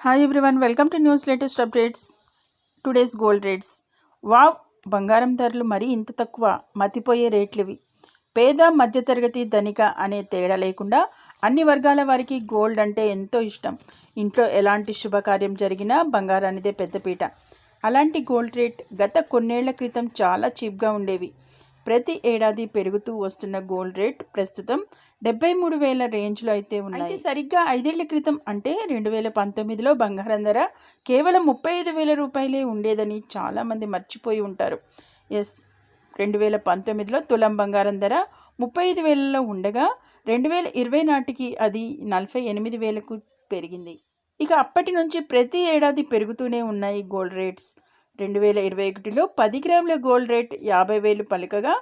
Hi everyone welcome to news latest updates today's gold rates wow బంగారం ధరలు మరీ ఇంత తక్కువ మతిపోయే రేట్లు ఇవి పేద మధ్యతరగతి ధనిక అనే తేడా లేకుండా అన్ని వర్గాల వారికి గోల్డ్ అంటే ఎంతో ఇష్టం. ఇంట్లో ఎలాంటి శుభకార్యం జరిగినా బంగారానిదే పెద్దపీట. అలాంటి గోల్డ్ రేట్ గత కొన్నేళ్ళ క్రితం చాలా చీప్గా ఉండేవి. ప్రతి ఏడాది పెరుగుతూ వస్తున్న గోల్డ్ రేట్ ప్రస్తుతం డెబ్బై మూడు వేల రేంజ్లో అయితే ఉన్నాయి. సరిగ్గా ఐదేళ్ళ క్రితం అంటే రెండు వేల పంతొమ్మిదిలో బంగారం ధర కేవలం ముప్పై ఐదు వేల రూపాయలే ఉండేదని చాలామంది మర్చిపోయి ఉంటారు. ఎస్ రెండు వేల పంతొమ్మిదిలో తులం బంగారం ధర ముప్పై ఐదు వేలలో ఉండగా రెండు వేల ఇరవై నాటికి అది నలభై ఎనిమిది వేలకు పెరిగింది. ఇక అప్పటి నుంచి ప్రతి ఏడాది పెరుగుతూనే ఉన్నాయి గోల్డ్ రేట్స్. రెండు వేల ఇరవై ఒకటిలో పది గ్రాముల గోల్డ్ రేట్ యాభై వేలు పలుకగా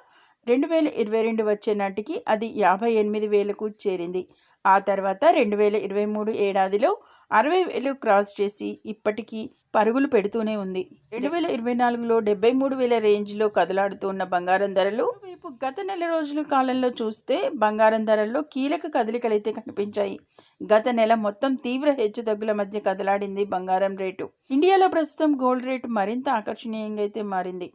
రెండు వేల ఇరవై రెండు వచ్చే నాటికి అది యాభై ఎనిమిది వేలకు చేరింది. ఆ తర్వాత రెండు వేల ఇరవై మూడు ఏడాదిలో అరవై వేలు క్రాస్ చేసి ఇప్పటికీ పరుగులు పెడుతూనే ఉంది. రెండు వేల ఇరవై నాలుగులో డెబ్బై మూడు వేల రేంజ్లో కదలాడుతున్న బంగారం ధరలు వైపు గత నెల రోజుల కాలంలో చూస్తే బంగారం ధరల్లో కీలక కదలికలైతే కనిపించాయి. గత నెల మొత్తం తీవ్ర హెచ్చుతగ్గుల మధ్య కదలాడింది బంగారం రేటు. ఇండియాలో ప్రస్తుతం గోల్డ్ రేటు మరింత ఆకర్షణీయంగా అయితే మారింది.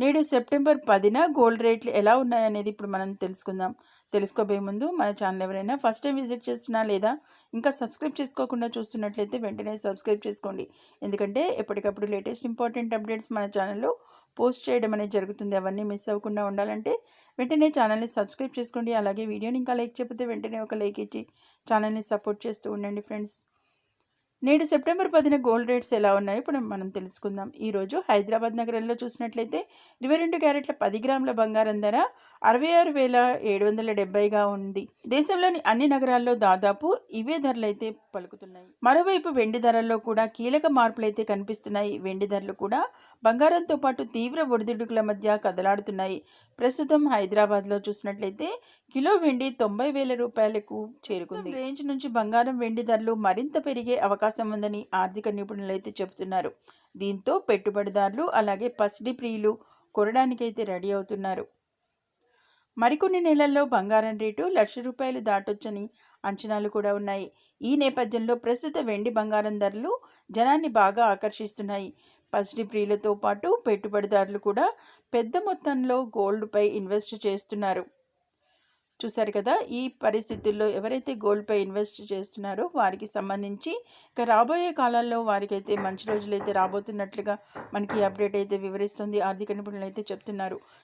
నేడు సెప్టెంబర్ పదిన గోల్డ్ రేట్లు ఎలా ఉన్నాయనేది ఇప్పుడు మనం తెలుసుకుందాం. తెలుసుకోబోయే ముందు మన ఛానల్ ఎవరైనా ఫస్ట్ టైం విజిట్ చేస్తున్నా లేదా ఇంకా సబ్స్క్రైబ్ చేసుకోకుండా చూస్తున్నట్లయితే వెంటనే సబ్స్క్రైబ్ చేసుకోండి. ఎందుకంటే ఎప్పటికప్పుడు లేటెస్ట్ ఇంపార్టెంట్ అప్డేట్స్ మన ఛానల్లో పోస్ట్ చేయడం అనేది జరుగుతుంది. అవన్నీ మిస్ అవ్వకుండా ఉండాలంటే వెంటనే ఛానల్ని సబ్స్క్రైబ్ చేసుకోండి. అలాగే వీడియోని ఇంకా లైక్ చెప్పితే వెంటనే ఒక లైక్ ఇచ్చి ఛానల్ని సపోర్ట్ చేస్తూ ఉండండి ఫ్రెండ్స్. నేడు సెప్టెంబర్ పదిన గోల్డ్ రేట్స్ ఎలా ఉన్నాయో ఇప్పుడు మనం తెలుసుకుందాం. ఈరోజు హైదరాబాద్ నగరంలో చూసినట్లయితే ఇరవై రెండు క్యారెట్ల పది గ్రాముల బంగారం ధర అరవై ఆరు వేల ఏడు వందల డెబ్బైగా ఉంది. దేశంలోని అన్ని నగరాల్లో దాదాపు ఇవే ధరలు అయితే పలుకుతున్నాయి. మరోవైపు వెండి ధరల్లో కూడా కీలక మార్పులైతే కనిపిస్తున్నాయి. వెండి ధరలు కూడా బంగారంతో పాటు తీవ్ర ఒడిదుడుకుల మధ్య కదలాడుతున్నాయి. ప్రస్తుతం హైదరాబాద్లో చూసినట్లయితే కిలో వెండి తొంభై వేల రూపాయలకు చేరుకుంది. రేంజ్ నుంచి బంగారం వెండి ధరలు మరింత పెరిగే అవకాశం ఉందని ఆర్థిక నిపుణులు అయితే చెబుతున్నారు. దీంతో పెట్టుబడిదారులు అలాగే పసిడి ప్రియులు కొనడానికైతే రెడీ అవుతున్నారు. మరికొన్ని నెలల్లో బంగారం రేటు లక్ష రూపాయలు దాటొచ్చని అంచనాలు కూడా ఉన్నాయి. ఈ నేపథ్యంలో ప్రస్తుత వెండి బంగారం ధరలు జనాన్ని బాగా ఆకర్షిస్తున్నాయి. పసిడి ప్రియులతో పాటు పెట్టుబడిదారులు కూడా పెద్ద మొత్తంలో గోల్డ్పై ఇన్వెస్ట్ చేస్తున్నారు. చూశారు కదా ఈ పరిస్థితుల్లో ఎవరైతే గోల్డ్పై ఇన్వెస్ట్ చేస్తున్నారో వారికి సంబంధించి ఇక రాబోయే కాలాల్లో వారికైతే మంచి రోజులు అయితే రాబోతున్నట్లుగా మనకి అప్డేట్ అయితే వివరిస్తుంది. ఆర్థిక నిపుణులు అయితే చెప్తున్నారు.